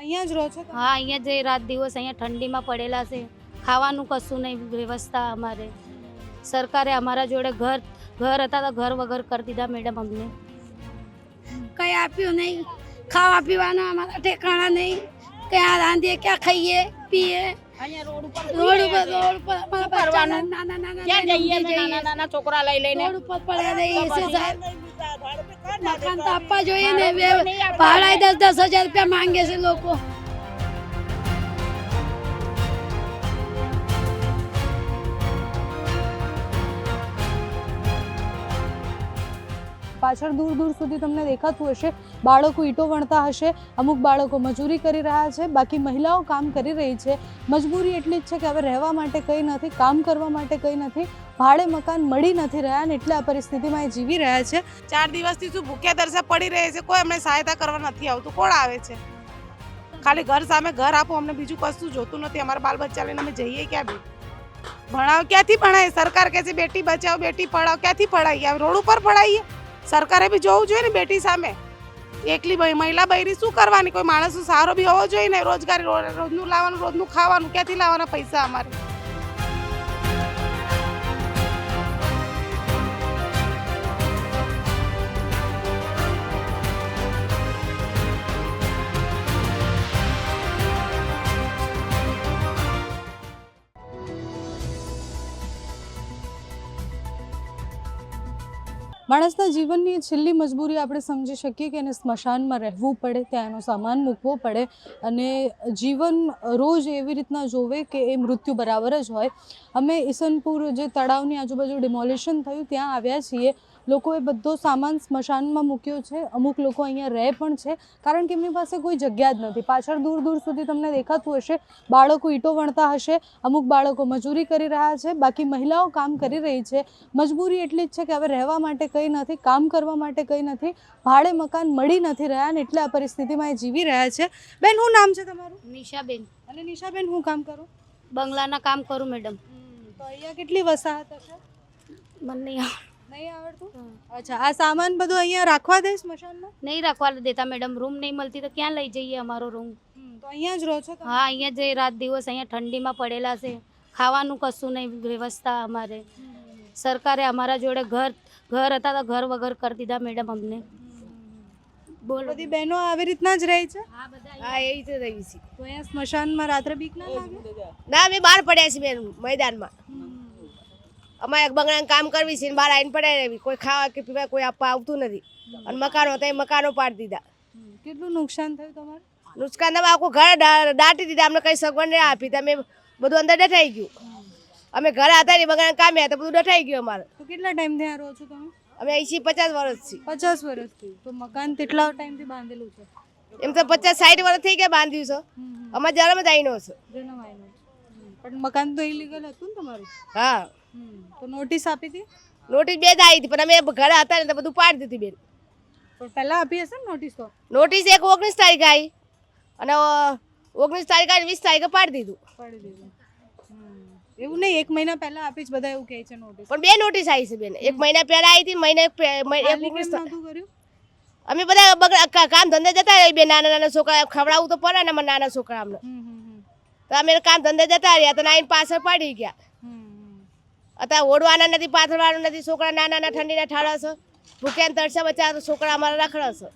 અહીંયા જ રહો છો તમે? હા અહીંયા જે રાત દિવસ અહીંયા ઠંડીમાં પડેલા છે. ખાવાનું કશું નહીં વ્યવસ્થા અમારે. સરકારે અમારા જોડે ઘર ઘર હતા તો ઘર વગર કરી દીધા મેડમ અમને. કઈ આપ્યું નહીં. ખાવા પીવાના અમારા ઠેકાણા નહીં. ક્યાં રાંધીએ ક્યાં ખાઈએ પીએ. રોડ ઉપર રોડ ઉપર અમારા બચ્ચાના નાના નાના ક્યાં લઈને જઈએ ઊંઘી નાના નાના છોકરા લઈ લઈને? રોડ ઉપર પડ્યા રહીએ સાહેબ. મકાન તો આપવા જોઈએ ને ભાડા દસ દસ હજાર રૂપિયા માંગે છે લોકો. પાછળ દૂર દૂર સુધી તમને દેખાતું હશે. બાળકો ઈંટો વણતા હશે. અમુક બાળકો મજૂરી કરી રહ્યા છે. બાકી મહિલાઓ કામ કરી રહી છે. મજબૂરી એટલી જ છે કે હવે રહેવા માટે કંઈ નથી, કામ કરવા માટે કંઈ નથી. ભાડે મકાન મળી નથી રહ્યા અને એટલે આ પરિસ્થિતિમાં એ જીવી રહ્યા છે. ચાર દિવસથી શું ભૂખ્યા તરસે પડી રહે છે? કોઈ અમને સહાયતા કરવા નથી આવતું. કોણ આવે છે? ખાલી ઘર સામે ઘર આપો. અમને બીજું કશું જોતું નથી. અમારા બાલ બચ્ચા લઈને અમે જઈએ ક્યાં બી? ભણાવ. ક્યાંથી ભણાય? સરકાર કહે છે, બેટી બચાવો, બેટી પઢાઓ ક્યાંથી પઢાઈએ? રોડ ઉપર પઢાઈએ? સરકારે બી જોવું જોઈએ ને બેટી સામે. એકલી ભાઈ મહિલા બૈરી શું કરવાની? કોઈ માણસ સારો બી હોવો જોઈએ ને? રોજગારી રોજનું લાવવાનું, રોજનું ખાવાનું, ક્યાંથી લાવવાના પૈસા અમારે? માણસના જીવનની છેલ્લી મજબૂરી આપણે સમજી શકીએ કે એને સ્મશાનમાં રહેવું પડે, ત્યાં એનો સામાન મૂકવો પડે અને જીવન રોજ એવી રીતના જોવે કે એ મૃત્યુ બરાબર જ હોય. અમે ઈસનપુર જે તળાવની આજુબાજુ ડિમોલિશન થયું, ત્યાં આવ્યા છીએ. લોકોએ બધો સામાન સ્મશાનમાં મૂક્યો છે. અમુક લોકો અહીંયા રહે પણ છે. કારણ કે એમની પાસે કોઈ જગ્યા જ નથી. પાછળ દૂર દૂર સુધી તમને દેખાતું હશે. બાળકો ઈંટો વણતા હશે. અમુક બાળકો મજૂરી કરી રહ્યા છે. બાકી મહિલાઓ કામ કરી રહી છે. મજબૂરી એટલી જ છે કે હવે રહેવા માટે કંઈ નથી કામ કરવા માટે કંઈ નથી. ભાડે મકાન મળી નથી રહ્યા ને એટલે આ પરિસ્થિતિમાં એ જીવી રહ્યા છે. બેન શું નામ છે તમારું? નિશાબેન. અને નિશાબેન હું કામ કરું? બંગલાના કામ કરું મેડમ. તો અહીંયા કેટલી વસાહત હશે? મને નહીં આવડતું? અચ્છા આ સામાન બધું અહીંયા રાખવા દે સ્મશાનમાં? નહીં રાખવા દેતા મેડમ. રૂમ નહીં મળતી તો ક્યાં લઈ જઈએ અમારો રૂમ? તો અહીંયા જ રહો છો હા અહીંયા જે રાત દિવસ અહીંયા ઠંડીમાં પડેલા છે. ખાવાનું કશું નહીં વ્યવસ્થા અમારે. સરકારે અમારા જોડે ઘર ઘર હતા તો ઘર વગર કરી દીધા મેડમ અમને. બોલો. બધી બહેનો આવી રીતના જ રહે છે? હા એ રીતે રહી છે. તો અહીંયા સ્મશાનમાં રાત્રે બીક ના લાગે? ના અમે બહાર પડ્યા છીએ બેન મેદાનમાં. અમારે એક બંગલાનું કામ કરવી છે બહાર આવીને પડ્યા રહેવી કોઈ ખાવા કે પીવા કોઈ આપવા આવતું નથી. અને મકાનો હતા એ મકાનો પાડી દીધા. કેટલું નુકસાન થયું તમારે? નુકસાન તમે આખું ઘર દાટી દીધા. અમને કંઈ સગવડ નહીં આપી. તમે બધું અંદર ડઠાઈ ગયું. અમે ઘરે હતા ને બગાડ કામે હતા બધું ડઠાઈ ગયું અમારે. તો કેટલા ટાઈમથી રહો છો તમે? અમે અહીંથી પચાસ વર્ષ છીએ પચાસ વર્ષથી તો મકાન કેટલા ટાઈમથી બાંધેલું છે? એમ તો પચાસ સાઠ વર્ષ થઈ ગયા બાંધ્યું છે. અમારે જન્મ જ આવીનો છે. જન્મ આવીને પણ મકાન તો ઇલીગલ હતું ને તમારું? હા. તો નોટિસ આપી હતી? નોટિસ બે જ આવી હતી પણ અમે ઘરે હતા ને તો બધું પાડી દીધી બેન. પણ પહેલા આપી હશે ને નોટિસ તો? નોટિસ એક ઓગણીસ તારીખ આવી. અને ઓગણીસ તારીખ આવી વીસ તારીખે પાડી દીધું. પાડી દીધું. એવું નહીં એક મહિના પહેલા આપી જ બધા એવું કહે છે નોટિસ. પણ બે નોટિસ આવી છે બેન. એક મહિના પહેલા આવી હતી મહિને એક ઓગણીસ અમે બધા કામ ધંધે જતા રહ્યા બે નાના નાના છોકરા. ખવડાવવું તો પડે ને અમારા નાના છોકરા અમને. તો અમે કામ ધંધે જતા રહ્યા તો નાઈન પાછળ પડી ગયા. અત્યારે ઓડવાના નથી પાથરવાના નથી છોકરા નાના નાના ઠંડીના ઠાડા છે. ભૂખ્યા તરસે બચ્ચા તો છોકરા અમારા રખડે છે.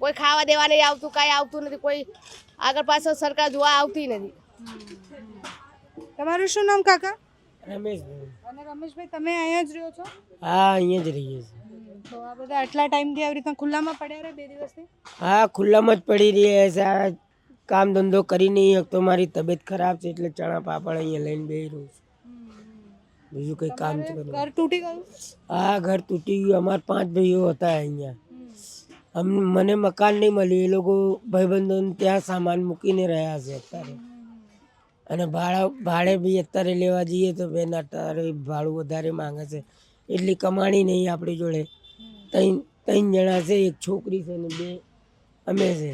કોઈ ખાવા દેવા નહીં આવતું કાંઈ આવતું નથી કોઈ આગળ પાછળ સરકાર જોવા આવતી નથી. તમારું શું નામ કાકા? રમેશભાઈ. અને રમેશભાઈ તમે અહીંયા જ રહ્યો છો? હા અહીંયા જ રહીએ છીએ. તો આ બધા આટલા ટાઈમથી આવી રીતના ખુલ્લામાં પડ્યા રહે બે દિવસથી? હા ખુલ્લામાં જ પડી રહ્યા છે. આ કામ ધંધો કરી નહીં તો મારી તબિયત ખરાબ છે એટલે ચણા પાપડ અહીંયા લઈને બેસી રહું છું. બીજું કંઈ કામ છે. ઘર તૂટી ગયું? હા ઘર તૂટી ગયું. અમારા પાંચ ભાઈઓ હતા અહીંયા. અમને મને મકાન નહીં મળ્યું. એ લોકો ભાઈબંધોને ત્યાં સામાન મૂકીને રહ્યા છે અત્યારે. અને ભાડા ભાડે બી અત્યારે લેવા જઈએ તો બેન અત્યારે ભાડું વધારે માંગે છે. એટલી કમાણી નહીં આપણી જોડે. ત્રણ ત્રણ જણા છે એક છોકરી છે ને બે. અમે છે.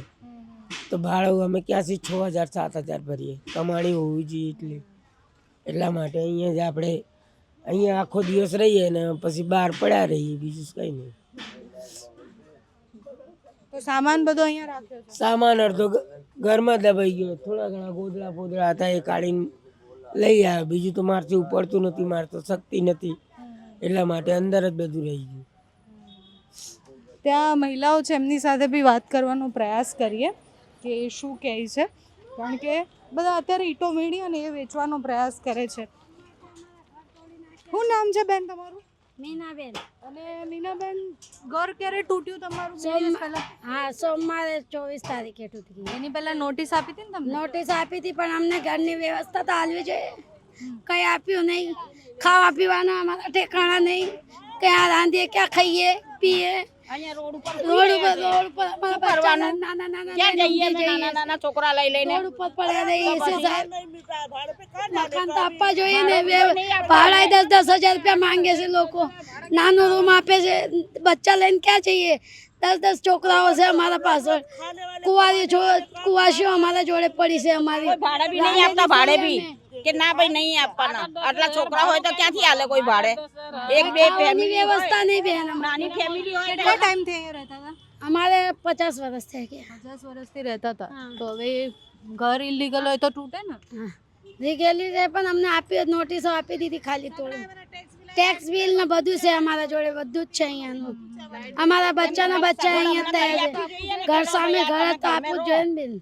તો ભાડું અમે ક્યાંથી છ હજાર સાત હજાર ભરીએ? કમાણી હોવી જોઈએ એટલી. એટલા માટે અહીંયા જ આપણે અહીંયા આખો દિવસ રહીએ ને પછી બહાર પડ્યા રહીએ બીજું કંઈ નહીં. તો સામાન બધો અહીંયા રાખ્યો છે? સામાન અડધો ઘરમાં દબાઈ ગયો. થોડા ઘણા ગોદડા ફોદડા હતા એ કાઢીને લઈ આવ્યો. બીજું તો મારથી ઉપડતું નથી મારતો શક્તિ નથી. એટલા માટે અંદર જ બધું રહી ગયું. ત્યાં મહિલાઓ છે એમની સાથે બી વાત કરવાનો પ્રયાસ કરીએ કે એ શું કહે છે. કારણ કે બધા અત્યારે ઈંટો વીણી અને એ વેચવાનો પ્રયાસ કરે છે. શું નામ છે બેન તમારું? મીનાબેન. અને મીનાબેન ઘર ક્યારે તૂટ્યું તમારું? બે દિવસ પહેલા? હા સોમવારે ચોવીસ તારીખે તૂટી એની પહેલા નોટિસ આપી હતી ને તમને? નોટિસ આપી હતી પણ અમને ઘરની વ્યવસ્થા તો હાલવી જોઈએ. કંઈ આપ્યું નહીં. ખાવા પીવાના અમારા ઠેકાણા નહીં. ક્યાં રાંધીએ ક્યાં ખાઈએ પીએ. રોડ ઉપર રોડ ઉપર અમારા બચ્ચાના નાના નાના ક્યાં જઈએ નાના નાના છોકરા લઈ લઈને? રોડ ઉપર પડ્યા રહીએ છીએ સાહેબ. મકાન તો આપવા જોઈએ ને ભાડા દસ દસ હજાર રૂપિયા માંગે છે લોકો. નાનો રૂમ આપે છે બચ્ચા લઈને ક્યાં જઈએ? દસ દસ છોકરાઓ છે અમારા પાછળ. કુવારી કુવાસીઓ અમારા જોડે પડી છે અમારી. કોઈ ભાડે બી નહીં આપતા ભાડે બી. કે ના ભાઈ નહીં આપવાના આટલા છોકરા હોય તો ક્યાંથી આલે કોઈ ભાડે એક બે ફેમિલી વ્યવસ્થા નહીં બેન અમારે. નાની ફેમિલી હોય કેટલા ટાઈમથી અહીંયા રહેતા હતા અમારે પચાસ વર્ષ થઈ ગયા પચાસ વર્ષથી રહેતા હતા તો હવે ઘર ઇલીગલ હોય તો તૂટે ને લીગેલી રે પણ અમને આપી નોટિસો આપી દીધી ખાલી થોડું ટેક્સ બિલ ને બધું છે અમારા જોડે બધું જ છે અહીંયાનું અમારા બચ્ચાના બચ્ચા અહીંયા છે ઘર સામે ઘર તો આપવું જ જોઈએ ને બેન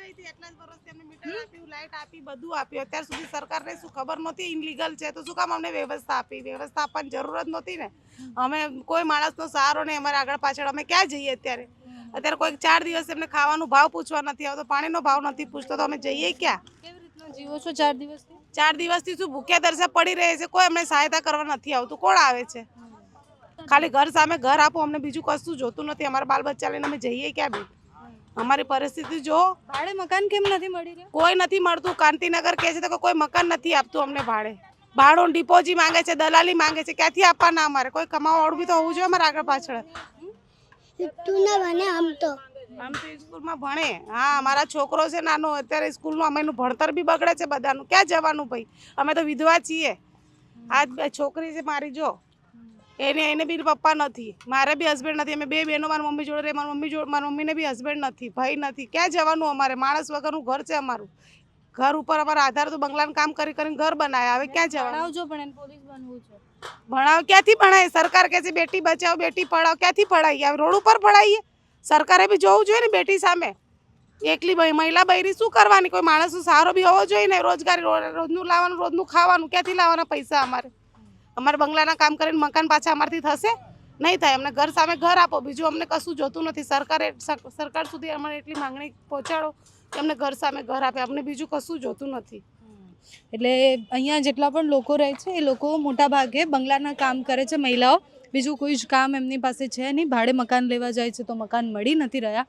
ગઈ હતી એટલા જ વર્ષથી અમને મીટર આપ્યું લાઇટ આપી બધું આપ્યું. અત્યાર સુધી સરકારને શું ખબર નહોતી ઇનલીગલ છે તો શું કામ અમને વ્યવસ્થા આપી? વ્યવસ્થા આપવાની જરૂર જ નહોતી ને. અમે કોઈ માણસનો સહારો નહીં અમારે આગળ પાછળ અમે ક્યાં જઈએ અત્યારે? અત્યારે કોઈ ચાર દિવસ એમને ખાવાનો ભાવ પૂછવા નથી આવતો પાણીનો ભાવ નથી પૂછતો તો અમે જઈએ ક્યાં? કેવી રીતના જીવો છો ચાર દિવસથી? ચાર દિવસથી શું ભૂખ્યા દરસા પડી રહે છે? કોઈ અમને સહાયતા કરવા નથી આવતું. કોણ આવે છે? ખાલી ઘર સામે ઘર આપો અમને બીજું કશું જોતું નથી. અમારા બાલ બચ્ચા લઈને અમે જઈએ ક્યાં બી અમારી પરિસ્થિતિ જો ભાડે મકાન કેમ નથી મળી રહ્યું? કોઈ નથી મળતું. કાંતિનગર કહે છે તો કોઈ મકાન નથી આપતું અમને ભાડે. ભાડો ડિપોઝિટ માંગે છે દલાલી માંગે છે ક્યાંથી આપવાના અમારે? કોઈ કમાવાવાળું બી તો હોવું જોઈએ અમારે આગળ પાછળ. તું ના બને આમ તો. આમ તો સ્કૂલમાં ભણે. હા મારા છોકરો છે નાનો અત્યારે સ્કૂલનું અમે એનું ભણતર બી બગડે છે બધાનું. ક્યાં જવાનું ભાઈ? અમે તો વિધવા છીએ. આજ બે છોકરી છે મારી જો. એને એને બી પપ્પા નથી. મારે બી હસબન્ડ નથી. અમે બે બહેનો મારી મમ્મી જોડે રહે મારી મમ્મી જોડે મારી મમ્મીને બી હસબન્ડ નથી ભાઈ નથી. ક્યાં જવાનું અમારે? માણસ વગરનું ઘર છે અમારું. ઘર ઉપર અમારા આધાર તો બંગલાનું કામ કરી કરીને ઘર બનાવ્યા હવે ક્યાં જવાનું? ભણાવજો પણ પોલીસ બનવું છે. ભણાવ ક્યાંથી ભણાય? સરકાર કહે છે બેટી બચાવો બેટી પઢાવ ક્યાંથી ભણાવીએ હવે રોડ ઉપર ભણાવીએ સરકારે બી જોવું જોઈએ ને બેટી સામે. એકલી ભાઈ મહિલા બૈરી શું કરવાની? કોઈ માણસનો સારો બી હોવો જોઈએ ને? રોજગારી રોજનું લાવવાનું રોજનું ખાવાનું. ક્યાંથી લાવવાના પૈસા અમારે? અમારે બંગલાના કામ કરીને મકાન પાછા અમારથી થશે? નહીં થાય, અમને ઘર સામે ઘર આપો. બીજું અમને કશું જોતું નથી. સરકારે, સર- સરકાર સુધી અમારે એટલી માંગણી પહોંચાડો કે અમને ઘર સામે ઘર આપે. અમને બીજું કશું જોતું નથી. એટલે અહીંયા જેટલા પણ લોકો રહે છે, એ લોકો મોટા ભાગે બંગલાના કામ કરે છે, મહિલાઓ. બીજું કોઈ જ કામ એમની પાસે છે નહીં. ભાડે મકાન લેવા જાય છે તો મકાન મળી નથી રહ્યા.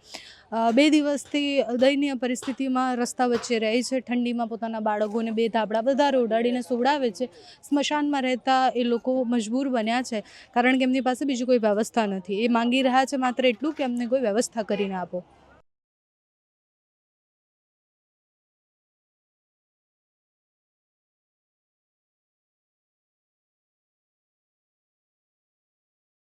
બે દિવસથી દયનીય પરિસ્થિતિમાં રસ્તા વચ્ચે રહે છે. ઠંડીમાં પોતાના બાળકોને બે ધાબળા વધારે ઉડાડીને સુવડાવે છે. સ્મશાનમાં રહેતા એ લોકો મજબૂર બન્યા છે. કારણ કે એમની પાસે બીજી કોઈ વ્યવસ્થા નથી. એ માંગી રહ્યા છે માત્ર એટલું કે એમને કોઈ વ્યવસ્થા કરીને આપો.